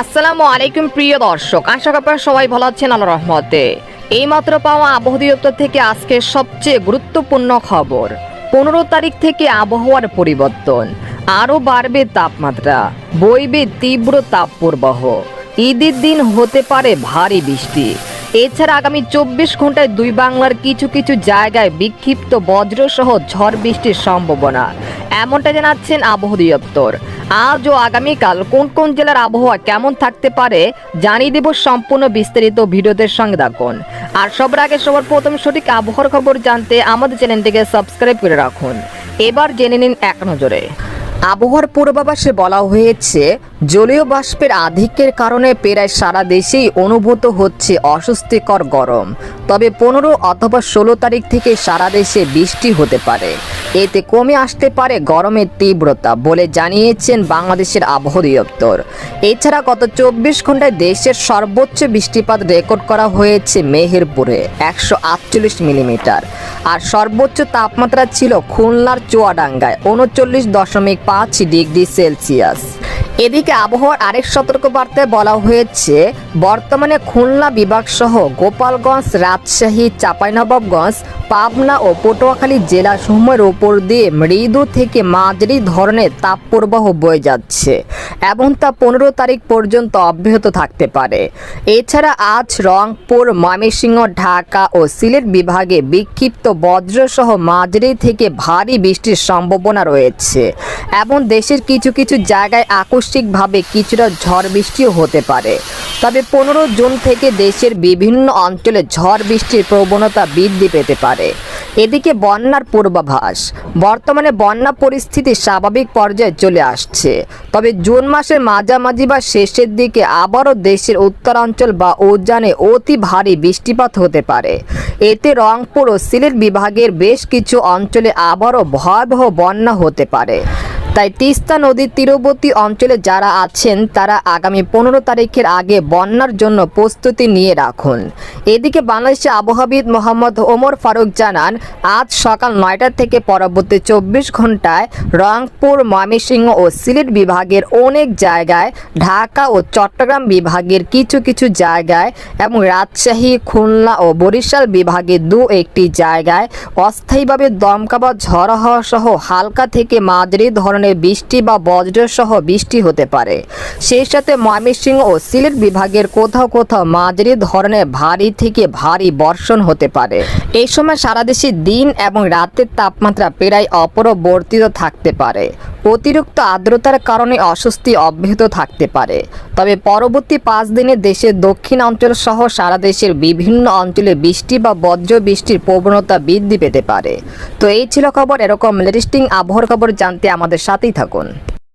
আসসালামু আলাইকুম প্রিয় দর্শক, আশা আপনারা সবাই ভালো আছেন আল্লাহ রহমতে। এইমাত্র পাওয়া আবহাওয়া দপ্তর থেকে আজকে সবচেয়ে গুরুত্বপূর্ণ খবর, পনেরো তারিখ থেকে আবহাওয়ার পরিবর্তন। আরও বাড়বে তাপমাত্রা, বইবে তীব্র তাপপ্রবাহ। ঈদের দিন হতে পারে ভারী বৃষ্টি। এছাড়া আগামী চব্বিশ ঘন্টায় দুই বাংলার কিছু কিছু জায়গায় বিক্ষিপ্ত বজ্রসহ ঝড় বৃষ্টির সম্ভাবনা। এমনটা জানাচ্ছেন আবহাওয়া দপ্তর। আজ ও আগামীকাল কোন কোন জেলার আবহাওয়া কেমন থাকতে পারে জানিয়ে দেব সম্পূর্ণ বিস্তারিত ভিডিওদের সঙ্গে থাকুন। আর সবার আগে সবার প্রথম সঠিক আবহাওয়ার খবর জানতে আমাদের চ্যানেলটিকে সাবস্ক্রাইব করে রাখুন। এবার জেনে নিন এক নজরে। আবহাওয়ার পূর্বাভাসে বলা হয়েছে, জলীয় বাষ্পের আধিক্যের কারণে প্রায় সারা দেশেই অনুভূত হচ্ছে অস্বস্তিকর গরম। তবে পনেরো অথবা ষোলো তারিখ থেকে সারা দেশে বৃষ্টি হতে পারে। এতে কমে আসতে পারে গরমের তীব্রতা বলে জানিয়েছেন বাংলাদেশের আবহাওয়া দপ্তর। এছাড়া গত চব্বিশ ঘন্টায় দেশের সর্বোচ্চ বৃষ্টিপাত রেকর্ড করা হয়েছে মেহেরপুরে, একশো আটচল্লিশ মিলিমিটার। আর সর্বোচ্চ তাপমাত্রা ছিল খুলনার চুয়াডাঙ্গায়, উনচল্লিশ দশমিক পাঁচ ডিগ্রি সেলসিয়াস। এদিকে আবহাওয়ার আরেক সতর্কবার্তায় বলা হয়েছে, বর্তমানে খুলনা বিভাগ সহ গোপালগঞ্জ, রাজশাহী, চাঁপাইনবাবগঞ্জ, পাবনা ও পটুয়াখালী জেলা সমূহের উপর দিয়ে মৃদু থেকে মাঝারি ধরনের তাপপ্রবাহ বয়ে যাচ্ছে এবং তা পনেরো তারিখ পর্যন্ত অব্যাহত থাকতে পারে। এছাড়া আজ রংপুর, ময়মনসিংহ, ঢাকা ও সিলেট বিভাগে বিক্ষিপ্ত বজ্রসহ মাঝারি থেকে ভারী বৃষ্টির সম্ভাবনা রয়েছে। এবং দেশের কিছু কিছু জায়গায় আকস্মিকভাবে কিছুটা ঝড় বৃষ্টিও হতে পারে। তবে পনেরো জুন থেকে দেশের বিভিন্ন অঞ্চলে ঝড় বৃষ্টির প্রবণতা বৃদ্ধি পেতে পারে। এদিকে বন্যার পূর্বাভাস। বর্তমানে বন্যা পরিস্থিতি স্বাভাবিক পর্যায়ে চলে আসছে। তবে জুন মাসের মাঝামাঝি বা শেষের দিকে আবারও দেশের উত্তরাঞ্চল বা উজানে অতি ভারী বৃষ্টিপাত হতে পারে। এতে রংপুর ও সিলেট বিভাগের বেশ কিছু অঞ্চলে আবারও ভয়াবহ বন্যা হতে পারে। তাই তিস্তা নদীর তীরবর্তী অঞ্চলে যারা আছেন, তারা আগামী পনেরো তারিখের আগে বন্যার জন্য প্রস্তুতি নিয়ে রাখুন। এদিকে বাংলাদেশের আবহাওয়াবিদ মোহাম্মদ ওমর ফারুক জানান, আজ সকাল নয়টা থেকে পরবর্তী চব্বিশ ঘন্টায় রংপুর, ময়মনসিংহ ও সিলেট বিভাগের অনেক জায়গায়, ঢাকা ও চট্টগ্রাম বিভাগের কিছু কিছু জায়গায় এবং রাজশাহী, খুলনা ও বরিশাল বিভাগের দু একটি জায়গায় অস্থায়ীভাবে দমকা বা ঝড় হওয়া সহ হালকা থেকে মাঝারি ধরনের বৃষ্টি বা বজ্রসহ বৃষ্টি হতে পারে। সেই সাথে ময়মনসিংহ ও সিলেট বিভাগের কোথাও কোথাও মাঝারি ধরনের ভারী থেকে ভারী বর্ষণ হতে পারে। এই সময় সারাদেশে দিন এবং রাতের তাপমাত্রা প্রায় অপরবর্তিত থাকতে পারে। অতিরিক্ত আর্দ্রতার কারণে অস্বস্তি অব্যাহত থাকতে পারে। তবে পরবর্তী পাঁচ দিনে দেশের দক্ষিণ অঞ্চল সহ সারা দেশের বিভিন্ন অঞ্চলে বৃষ্টি বা বজ্র বৃষ্টির প্রবণতা বৃদ্ধি পেতে পারে। তো এই ছিল খবর। এরকম লেটেস্টিং আবহাওয়ার খবর জানতে আমাদের সাথেই থাকুন।